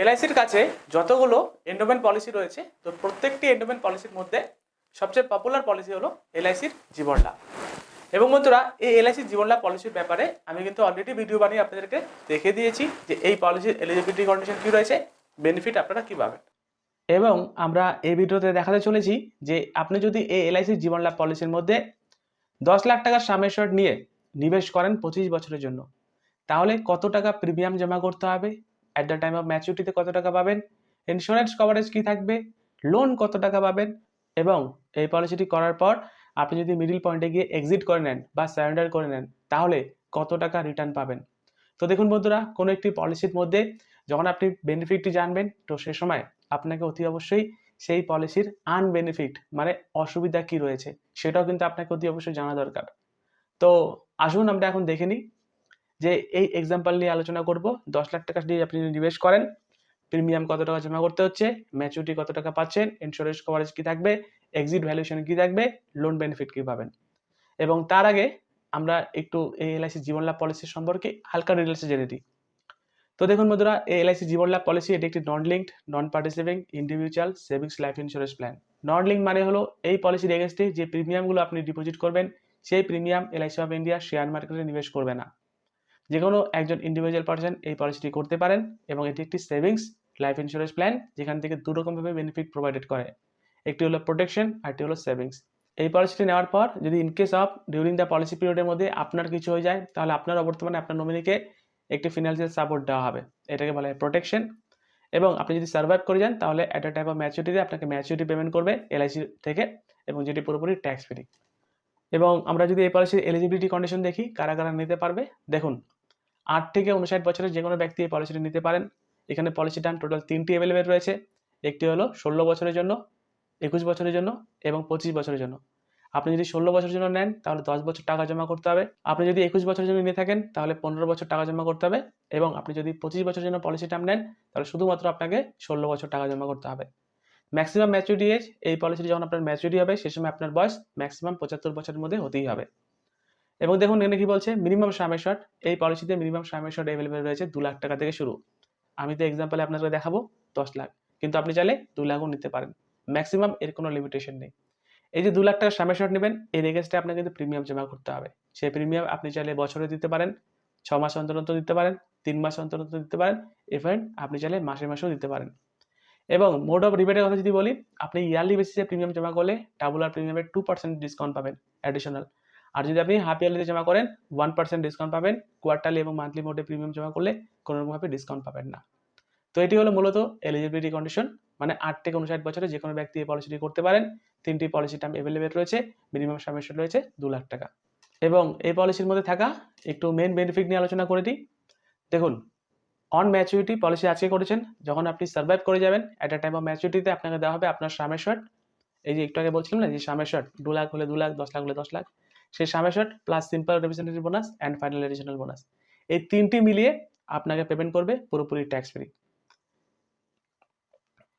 এলআইসির কাছে যতগুলো endowment policy রয়েছে, তো প্রত্যেকটি এন্ডোমেন্ট পলিসির মধ্যে সবচেয়ে পপুলার পলিসি হলো এলআইসির জীবন লাভ। এবং বন্ধুরা, এই এলআইসির জীবন লাভ পলিসির ব্যাপারে আমি কিন্তু অলরেডি ভিডিও বানিয়ে আপনাদেরকে দেখে দিয়েছি যে এই পলিসির এলিজিবিলিটি কন্ডিশন কী রয়েছে বেনিফিট আপনারা কী পাবেন। এবং আমরা এই ভিডিওতে দেখাতে চলেছি যে আপনি যদি এই এলআইসির জীবন লাভ পলিসির মধ্যে দশ লাখ টাকার সামেশ্বর নিয়ে নিবেশ করেন পঁচিশ বছরের জন্য, তাহলে কত টাকা প্রিমিয়াম জমা করতে হবে? অ্যাট দ্য টাইম অফ ম্যাচুরিটিতে কত টাকা পাবেন? ইন্স্যুরেন্স কভারেজ কী থাকবে? লোন কত টাকা পাবেন? এবং এই পলিসিটি করার পর আপনি যদি মিডিল পয়েন্টে গিয়ে এক্সিট করে নেন বা সারেন্ডার করে নেন, তাহলে কত টাকা রিটার্ন পাবেন? তো দেখুন বন্ধুরা, কোনো একটি পলিসির মধ্যে যখন আপনি বেনিফিটটি জানবেন, তো সে সময় আপনাকে অতি অবশ্যই সেই পলিসির আনবেনিফিট মানে অসুবিধা কি রয়েছে, সেটাও কিন্তু আপনাকে অতি অবশ্যই জানা দরকার। তো আসুন আমরা এখন দেখে নিই যে এই এক্সাম্পল নিয়ে আলোচনা করব, দশ লাখ টাকা দিয়ে আপনি নিবেশ করেন প্রিমিয়াম কত টাকা জমা করতে হচ্ছে ম্যাচুরিটি কত টাকা পাচ্ছেন ইন্স্যুরেন্স কভারেজ কি থাকবে এক্সিট ভ্যালুয়েশন কি থাকবে লোন বেনিফিট কি পাবেন। এবং তার আগে আমরা একটু এই এলআইসি জীবন লাভ পলিসি সম্পর্কে হালকা ডিটেলসে জেনে নিই। তো দেখুন বন্ধুরা, এই এলআইসি জীবন লাভ পলিসি এটি একটি non linked non participating individual savings life insurance plan non link মানে হলো এই পলিসির এগেনস্টে যে প্রিমিয়ামগুলো আপনি ডিপোজিট করবেন, সেই premium LIC of India share মার্কেটে নিবেশ করবে না। যে কোনো একজন ইন্ডিভিজুয়াল পার্সন এই পলিসিটি করতে পারেন এবং এটি একটি সেভিংস লাইফ ইন্স্যুরেন্স প্ল্যান যেখান থেকে দু রকমভাবে বেনিফিট প্রোভাইডেড করে। একটি হলো প্রোটেকশন আর একটি হলো সেভিংস এই পলিসিটি নেওয়ার পর যদি in case of during the policy পিরিয়ডের মধ্যে আপনার কিছু হয়ে যায়, তাহলে আপনার বর্তমানে আপনার নমিনিকে একটি ফিনান্সিয়াল সাপোর্ট দেওয়া হবে। এটাকে বলা হয় প্রোটেকশন এবং আপনি যদি সার্ভাইভ করে যান, তাহলে অ্যাট টাইপ অফ ম্যাচুরিটিতে আপনাকে ম্যাচুরিটি পেমেন্ট করবে এলআইসি থেকে এবং যেটি পুরোপুরি ট্যাক্স ফ্রি এবং আমরা যদি এই পলিসির এলিজিবিলিটি কন্ডিশন দেখি, কারা কারা নিতে পারবে? দেখুন আট থেকে উনষাট বছরের যে কোনো ব্যক্তি এই পলিসিটি নিতে পারেন। এখানে পলিসি টার্ম টোটাল তিনটি অ্যাভেলেবেল রয়েছে। একটি হলো ষোলো বছরের জন্য, একুশ বছরের জন্য এবং পঁচিশ বছরের জন্য। আপনি যদি ষোলো বছরের জন্য নেন, তাহলে দশ বছর টাকা জমা করতে হবে। আপনি যদি একুশ বছরের জন্য নিয়ে থাকেন, তাহলে পনেরো বছর টাকা জমা করতে হবে এবং আপনি যদি পঁচিশ বছরের জন্য পলিসি টার্ম নেন, তাহলে শুধুমাত্র আপনাকে ষোলো বছর টাকা জমা করতে হবে। ম্যাক্সিমাম ম্যাচুরিটি এজ এই পলিসিটি যখন আপনার ম্যাচুরিটি হবে, সে সময় আপনার বয়স ম্যাক্সিমাম পঁচাত্তর বছরের মধ্যে হতেই হবে। এবং দেখুন এখানে কি বলছে? মিনিমাম সামেশট এই পলিসিতে মিনিমাম সামেশট অ্যাভেলেবেল রয়েছে দু লাখ টাকা থেকে শুরু। আমি তো এক্সাম্পলে আপনাকে দেখাবো, দশ লাখ। কিন্তু আপনি চাইলে দু লাখও নিতে পারেন। ম্যাক্সিমাম এর কোনো লিমিটেশন নেই। এই যে দু লাখ টাকা সামেশট নেবেন এই রেগেস্টে আপনাকে কিন্তু প্রিমিয়াম জমা করতে হবে। সেই প্রিমিয়াম আপনি চাইলে বছরে দিতে পারেন, ছ মাস অন্তর অন্তর দিতে পারেন, তিন মাস অন্তর অন্তর দিতে পারেন ইভেন আপনি চাইলে মাসে মাসেও দিতে পারেন। এবং মোড অফ রিবেটের কথা যদি বলি, আপনি ইয়ারলি বেসিসে প্রিমিয়াম জমা করলে টাবুলার প্রিমিয়ামের টু পার্সেন্ট ডিসকাউন্ট পাবেন অ্যাডিশনাল আর যদি আপনি হাফ ইয়ারলিতে জমা করেন ওয়ান পার্সেন্ট ডিসকাউন্ট পাবেন। কোয়ার্টারলি এবং মান্থলি মোডে প্রিমিয়াম জমা করলে কোনো রকমভাবে ডিসকাউন্ট পাবেন না। তো এটি হলো মূলত এলিজিবিলিটি কন্ডিশন মানে আট থেকে উনষাট বছরে যে কোনো ব্যক্তি এই পলিসিটি করতে পারেন। তিনটি পলিসি টার্ম অ্যাভেলেবেল রয়েছে মিনিমাম সামেশন রয়েছে, দু লাখ টাকা। এবং এই পলিসির মধ্যে থাকা একটু মেন বেনিফিট নিয়ে আলোচনা করে দিই। দেখুন অন ম্যাচুরিটি পলিসি আজকে করেছেন, যখন আপনি সার্ভাইভ করে যাবেন অ্যাট আ টাইম অফ ম্যাচুরিটিতে আপনাকে দেওয়া হবে আপনার সামেশ্বর এই যে একটু আগে বলছিলাম না, যে সামেশ্বর দু লাখ হলে দু লাখ, দশ লাখ হলে দশ লাখ। সেই sum assured plus simple representative bonus and final additional bonus এই তিনটি মিলিয়ে আপনাকে পেমেন্ট করবে পুরোপুরি ট্যাক্স ফ্রি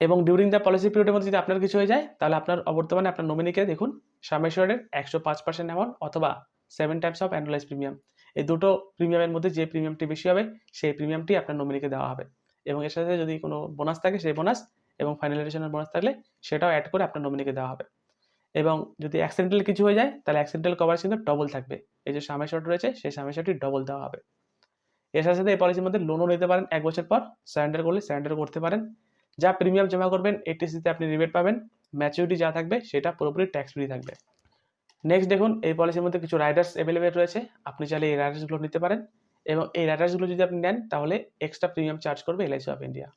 এবং ডিউরিং দ্য পলিসি পিরিয়ডের মধ্যে যদি আপনার কিছু হয়ে যায়, তাহলে আপনার অবর্তমানে আপনার নমিনিকে দেখুন সামেশ্বরের একশো পাঁচ পার্সেন্ট অ্যামাউন্ট অথবা seven times of annualise premium এই দুটো প্রিমিয়ামের মধ্যে যে প্রিমিয়ামটি বেশি হবে, সেই প্রিমিয়ামটি আপনার নমিনিকে দেওয়া হবে। এবং এর সাথে যদি কোনো বোনাস থাকে, সেই বোনাস এবং ফাইনাল এডিশনের বোনাস থাকলে সেটাও অ্যাড করে আপনার নমিনিকে দেওয়া হবে। এবং যদি অ্যাক্সিডেন্টাল কিছু হয়ে যায়, তাহলে অ্যাক্সিডেন্টাল কভারেজ কিন্তু ডবল থাকবে। এই যে সামেশ্বর রয়েছে, সেই সামেশ্বরটি ডবল দেওয়া হবে। এর সাথে সাথে এই পলিসির মধ্যে লোনও নিতে পারেন এক বছর পর। সারেন্ডার করলে সারেন্ডার করতে পারেন। যা প্রিমিয়াম জমা করবেন এটিসিতে আপনি রিবেট পাবেন। ম্যাচুরিটি যা থাকবে, সেটা পুরোপুরি ট্যাক্স ফ্রি থাকবে। নেক্সট দেখুন, এই পলিসির মধ্যে কিছু রাইডার্স অ্যাভেলেবেল রয়েছে। আপনি চাইলে এই রাইডার্সগুলো নিতে পারেন। এবং এই রাইডার্সগুলো যদি আপনি নেন, তাহলে এক্সট্রা প্রিমিয়াম চার্জ করবে এলআইসি অফ ইন্ডিয়া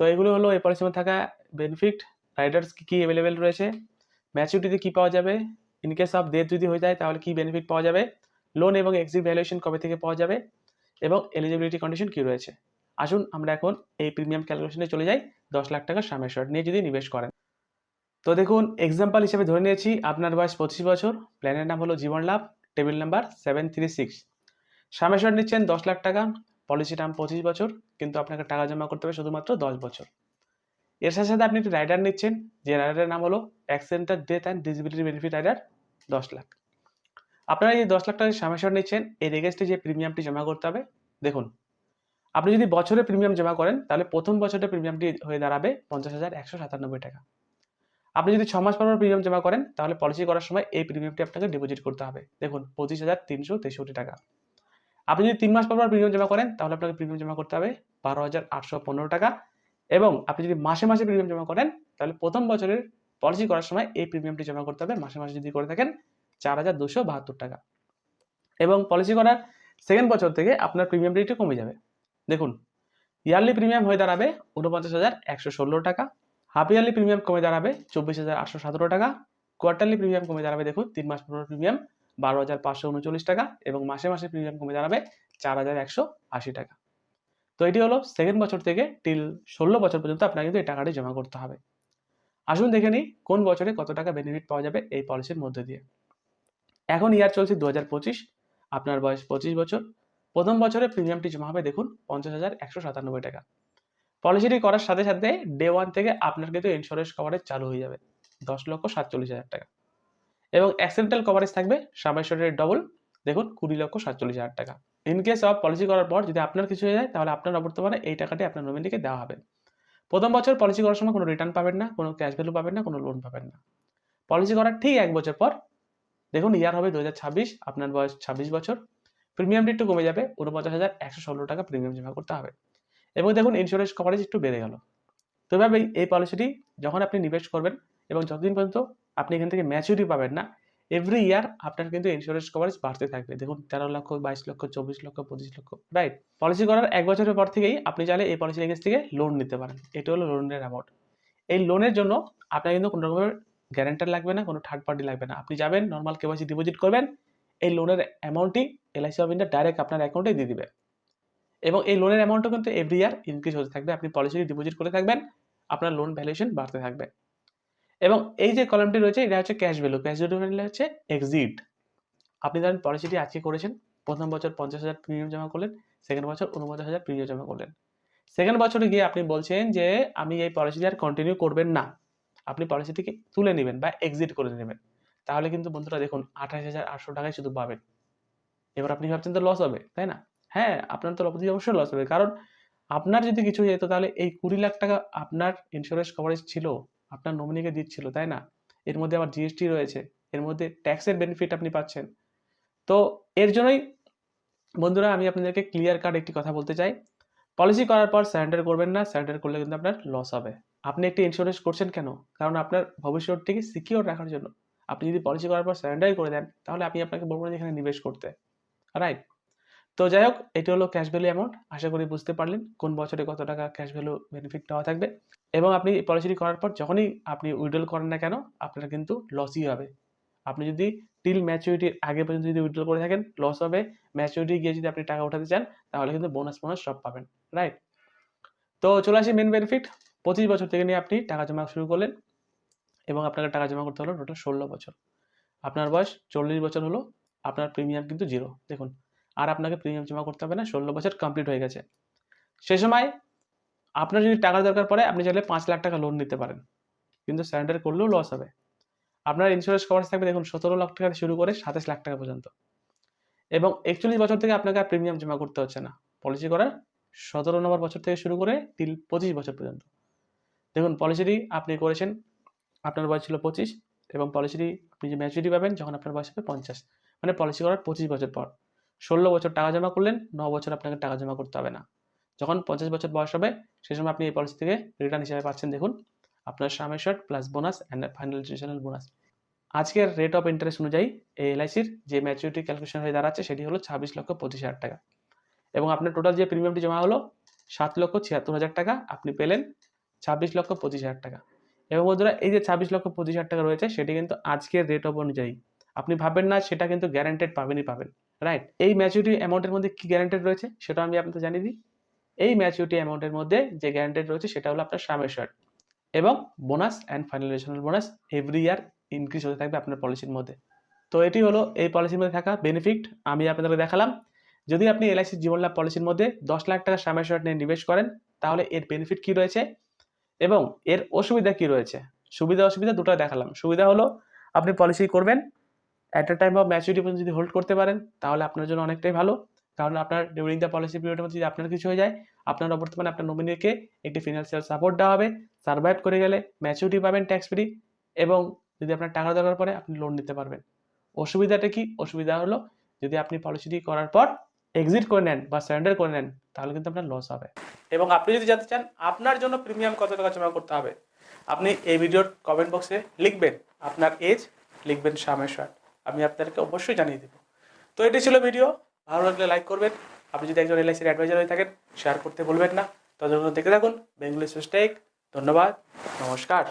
তো এগুলো হলো এই পলিসির মধ্যে থাকা বেনিফিট রাইডার্স কী কী অ্যাভেলেবেল রয়েছে? ম্যাচুরিটিতে কী পাওয়া যাবে? ইন কেস অফ ডেথ যদি হয়ে যায়, তাহলে কী বেনিফিট পাওয়া যাবে? লোন এবং এক্সিট ভ্যালুয়েশন কবে থেকে পাওয়া যাবে? এবং এলিজিবিলিটি কন্ডিশন কী রয়েছে? আসুন আমরা এখন এই প্রিমিয়াম ক্যালকুলেশনে চলে যাই। দশ লাখ টাকা টাকার সামেশ্বর নিয়ে যদি নিবেশ করেন। তো দেখুন এক্সাম্পল হিসেবে ধরে নিয়েছি, আপনার বয়স পঁচিশ বছর। প্ল্যানের নাম হলো Jeevan Labh. Table number seven three six sum assured নিচ্ছেন দশ লাখ টাকা। পলিসি টার্ম পঁচিশ বছর। কিন্তু আপনাকে টাকা জমা করতে হবে শুধুমাত্র দশ বছর। এর সাথে সাথে আপনি একটি রাইডার নিচ্ছেন, যে রাইডারের নাম হলো accidental death and disability benefit rider দশ লাখ। আপনারা এই দশ লাখ টাকার সামেশ্বর নিচ্ছেন এই রেগেস্টে যে প্রিমিয়ামটি জমা করতে হবে, দেখুন, আপনি যদি বছরে প্রিমিয়াম জমা করেন, তাহলে প্রথম বছরের প্রিমিয়ামটি হয়ে দাঁড়াবে পঞ্চাশ হাজার একশো সাতানব্বই টাকা। আপনি যদি ছ মাস পর পর প্রিমিয়াম জমা করেন, তাহলে পলিসি করার সময় এই প্রিমিয়ামটি আপনাকে ডিপোজিট করতে হবে। দেখুন, পঁচিশ হাজার তিনশো তেষট্টি টাকা। আপনি যদি তিন মাস পর প্রিমিয়াম জমা করেন, তাহলে আপনাকে প্রিমিয়াম জমা করতে হবে বারো হাজার আটশো পনেরো টাকা। এবং আপনি যদি মাসে মাসে প্রিমিয়াম জমা করেন, তাহলে প্রথম বছরের পলিসি করার সময় এই প্রিমিয়ামটি জমা করতে হবে। মাসে মাসে যদি করে থাকেন, চার হাজার দুশো বাহাত্তর টাকা। এবং পলিসি করার সেকেন্ড বছর থেকে আপনার প্রিমিয়ামটি একটু কমে যাবে। দেখুন ইয়ারলি প্রিমিয়াম হয়ে দাঁড়াবে উনপঞ্চাশ হাজার একশো ষোলো টাকা। হাফ ইয়ারলি প্রিমিয়াম কমে দাঁড়াবে চব্বিশ হাজার আটশো সতেরো টাকা। কোয়ার্টারলি প্রিমিয়াম কমে দাঁড়াবে, দেখুন, তিন মাস পর প্রিমিয়াম বারো হাজার পাঁচশো উনচল্লিশ টাকা এবং মাসে মাসে প্রিমিয়াম কমে দাঁড়াবে চার হাজার একশো আশি টাকা। তো এটি হলো সেকেন্ড বছর থেকে টিল ষোলো বছর পর্যন্ত আপনাকে কিন্তু এই টাকাটি জমা করতে হবে। আসুন দেখে নিই কোন বছরে কত টাকা বেনিফিট পাওয়া যাবে এই পলিসির মধ্যে দিয়ে। এখন ইয়ার চলছে দু হাজার পঁচিশ, আপনার বয়স পঁচিশ বছর। প্রথম বছরে প্রিমিয়ামটি জমা হবে দেখুন পঞ্চাশ হাজার একশো সাতানব্বই টাকা। পলিসিটি করার সাথে সাথে ডে ওয়ান থেকে আপনার কিন্তু ইন্স্যুরেন্স কভারেজ চালু হয়ে যাবে দশ লক্ষ সাতচল্লিশ হাজার টাকা। এবং অ্যাক্সিডেন্টাল কভারেজ থাকবে সাবাইশরের ডবল দেখুন কুড়ি লক্ষ সাতচল্লিশ হাজার টাকা। ইন কেস অফ পলিসি করার পর যদি আপনার কিছু হয়ে যায়, তাহলে আপনার অবর্তমানে এই টাকাটি আপনার নমিনিকে দেওয়া হবে। প্রথম বছর পলিসি করার সময় কোনো রিটার্ন পাবেন না, কোনো ক্যাশ ভ্যালু পাবেন না, কোনো লোন পাবেন না। পলিসি করার ঠিক এক বছর পর, দেখুন ইয়ার হবে দু হাজার ছাব্বিশ, আপনার বয়স ছাব্বিশ বছর প্রিমিয়ামটি একটু কমে যাবে উনপঞ্চাশ হাজার একশো ষোলো টাকা প্রিমিয়াম জমা করতে হবে। এবং দেখুন ইন্স্যুরেন্স কভারেজ একটু বেড়ে গেল। তো এভাবেই এই পলিসিটি যখন আপনি নিবেশ করবেন এবং যতদিন পর্যন্ত আপনি এখান থেকে ম্যাচুরিটি পাবেন না এভরি ইয়ার আপনার কিন্তু ইন্স্যুরেন্স কভারেজ বাড়তে থাকবে। দেখুন, তেরো লক্ষ, বাইশ লক্ষ, চব্বিশ লক্ষ, পঁচিশ লক্ষ রাইট পলিসি করার এক বছরের পর থেকেই আপনি চাইলে এই পলিসির এগেন্স থেকে লোন নিতে পারেন। এটা হলো লোনের অ্যামাউন্ট এই লোনের জন্য আপনার কিন্তু কোনো রকমের গ্যারেন্টার লাগবে না, কোনো থার্ড পার্টি লাগবে না। আপনি যাবেন নর্মাল কেওয়াইসি ডিপোজিট করবেন, এই লোনের অ্যামাউন্টটি এলআইসি অফ ইন্ডিয়া ডাইরেক্ট আপনার অ্যাকাউন্টে দিয়ে দিবে। এবং এই লোনের অ্যামাউন্টও কিন্তু এভরি ইয়ার ইনক্রিজ হতে থাকবে। আপনি পলিসিটি ডিপোজিট করে থাকবেন, আপনার লোন ভ্যালুয়েশন বাড়তে থাকবে। এবং এই যে কলামটি রয়েছে, এটা হচ্ছে ক্যাশ ভ্যালু ক্যাশ ভ্যালু হচ্ছে এক্সিট আপনি ধরেন পলিসিটি আজকে করেছেন, প্রথম বছর পঞ্চাশ হাজার প্রিমিয়াম জমা করলেন সেকেন্ড বছর উনপঞ্চাশ হাজার প্রিমিয়াম জমা করলেন। সেকেন্ড বছরে গিয়ে আপনি বলছেন যে, আমি এই পলিসিটি আর কন্টিনিউ করবেন না। আপনি পলিসিটিকে তুলে নেবেন বা এক্সিট করে নেবেন। তাহলে কিন্তু বন্ধুরা দেখুন, আঠাশ হাজার আটশো টাকায় শুধু পাবেন। এবার আপনি ভাবছেন তো লস হবে, তাই না? হ্যাঁ আপনার তো অবশ্যই অবশ্যই লস হবে। কারণ আপনার যদি কিছু যেত, তাহলে এই কুড়ি লাখ টাকা আপনার ইন্স্যুরেন্স কভারেজ ছিল। আপনার নমিনিকে দিচ্ছিল, তাই না? এর মধ্যে আবার জিএসটি রয়েছে, এর মধ্যে ট্যাক্সের বেনিফিট আপনি পাচ্ছেন। তো এর জন্যই বন্ধুরা আমি আপনাদেরকে ক্লিয়ার কাট একটি কথা বলতে চাই। পলিসি করার পর স্যারেন্ডার করবেন না স্যারেন্ডার করলে কিন্তু আপনার লস হবে। আপনি একটি ইন্স্যুরেন্স করছেন কেন? কারণ আপনার ভবিষ্যৎটিকে সিকিওর রাখার জন্য। আপনি যদি পলিসি করার পর স্যারেন্ডারই করে দেন, তাহলে আমি আপনাকে বলব এখানে নিবেশ করতে। রাইট তো যাই হোক এটি হলো ক্যাশ ভ্যালু অ্যামাউন্ট আশা করি বুঝতে পারলেন কোন বছরে কত টাকা ক্যাশ ভ্যালু বেনিফিট দেওয়া থাকবে। এবং আপনি পলিসিটি করার পর যখনই আপনি উইড্রল করেন না কেন, আপনার কিন্তু লসই হবে। আপনি যদি টিল ম্যাচুরিটির আগে পর্যন্ত যদি উইড্রল করে থাকেন লস হবে। ম্যাচুরিটি গিয়ে যদি আপনি টাকা উঠাতে চান, তাহলে কিন্তু বোনাস বোনাস সব পাবেন রাইট তো চলে আসি মেন বেনিফিট পঁচিশ বছর থেকে নিয়ে আপনি টাকা জমা শুরু করলেন এবং আপনাকে টাকা জমা করতে হলো টোটাল ষোলো বছর। আপনার বয়স চল্লিশ বছর হলো, আপনার প্রিমিয়াম কিন্তু জিরো দেখুন আর আপনাকে প্রিমিয়াম জমা করতে হবে না, ষোলো বছর কমপ্লিট হয়ে গেছে। সে সময় আপনার যদি টাকার দরকার পড়ে, আপনি চাইলে পাঁচ লাখ টাকা লোন নিতে পারেন। কিন্তু স্যারেন্ডার করলেও লস হবে। আপনার ইন্স্যুরেন্স কভারেজ থাকবে, দেখুন, সতেরো লাখ টাকা শুরু করে সাতাশ লাখ টাকা পর্যন্ত। এবং একচল্লিশ বছর থেকে আপনাকে আর প্রিমিয়াম জমা করতে হচ্ছে না। পলিসি করার সতেরো নম্বর বছর থেকে শুরু করে তিল, পঁচিশ বছর পর্যন্ত। দেখুন পলিসিটি আপনি করেছেন, আপনার বয়স ছিল পঁচিশ, এবং পলিসিটি আপনি যে ম্যাচুরিটি পাবেন, যখন আপনার বয়স হবে পঞ্চাশ। মানে পলিসি করার পঁচিশ বছর পর। ষোলো বছর টাকা জমা করলেন, ন বছর আপনাকে টাকা জমা করতে হবে না। যখন পঞ্চাশ বছর বয়স হবে সেই সময় আপনি এই পলিসি থেকে রিটার্ন হিসাবে পাচ্ছেন। দেখুন, আপনার sum assured plus bonus and final additional bonus আজকের রেট অফ ইন্টারেস্ট অনুযায়ী এই এলআইসির যে ম্যাচুরিটি ক্যালকুলেশন হয়ে দাঁড়াচ্ছে, সেটি হলো ছাব্বিশ লক্ষ পঁচিশ হাজার টাকা। এবং আপনার টোটাল যে প্রিমিয়ামটি জমা হলো, সাত লক্ষ ছিয়াত্তর হাজার টাকা আপনি পেলেন ছাব্বিশ লক্ষ পঁচিশ হাজার টাকা। এবং বন্ধুরা, এই যে ছাব্বিশ লক্ষ পঁচিশ হাজার টাকা রয়েছে, সেটি কিন্তু আজকের রেট অফ অনুযায়ী। আপনি ভাববেন না, সেটা কিন্তু গ্যারান্টেড পাবেনই পাবেন। রাইট এই ম্যাচুরিটি অ্যামাউন্টের মধ্যে কি গ্যারান্টেড রয়েছে সেটা আমি আপনাদের জানিয়ে দিই। এই ম্যাচুরিটি অ্যামাউন্টের মধ্যে যে গ্যারান্টেড রয়েছে সেটা হলো আপনার সামের শর্ট এবং bonus and final additional bonus every year increase হতে থাকবে আপনার পলিসির মধ্যে। তো এটি হলো এই পলিসির মধ্যে থাকা বেনিফিট আমি আপনাদেরকে দেখালাম। যদি আপনি এলআইসি জীবন লাভ পলিসির মধ্যে দশ লাখ টাকা সামের শর্ট নিয়ে নিবেশ করেন, তাহলে এর বেনিফিট কি রয়েছে? এবং এর অসুবিধা কি রয়েছে? সুবিধা অসুবিধা দুটো দেখালাম। সুবিধা হলো আপনি পলিসি করবেন at a time of maturity পর্যন্ত যদি হোল্ড করতে পারেন, তাহলে আপনার জন্য অনেকটাই ভালো। কারণ আপনার ডিউরিং দ্য পলিসি পিরিয়ডের মধ্যে যদি আপনার কিছু হয়ে যায়, আপনার বর্তমানে আপনার নমিনিকে একটি ফিনান্সিয়াল সাপোর্ট দেওয়া হবে সার্ভাইভ করে গেলে ম্যাচুরিটি পাবেন ট্যাক্স ফ্রি এবং যদি আপনার টাকা দরকার পড়ে আপনি লোন নিতে পারবেন। অসুবিধাটা কি? অসুবিধা হলো যদি আপনি পলিসিটি করার পর এক্সিট করে নেন বা সারেন্ডার করে নেন, তাহলে কিন্তু আপনার লস হবে। এবং আপনি যদি জানতে চান আপনার জন্য প্রিমিয়াম কত টাকা জমা করতে হবে, আপনি এই ভিডিওর কমেন্ট বক্সে লিখবেন। আপনার এজ লিখবেন শামেশ্বর আমি আপনাদেরকে অবশ্যই জানিয়ে দেবো। তো এটি ছিল ভিডিও। ভালো লাগলে লাইক করবেন। আপনি যদি একজন এলআইসির অ্যাডভাইজার হয়ে থাকেন শেয়ার করতে বলবেন না। ততক্ষণ দেখে থাকুন। বেঙ্গলি সুস্টেক ধন্যবাদ। নমস্কার।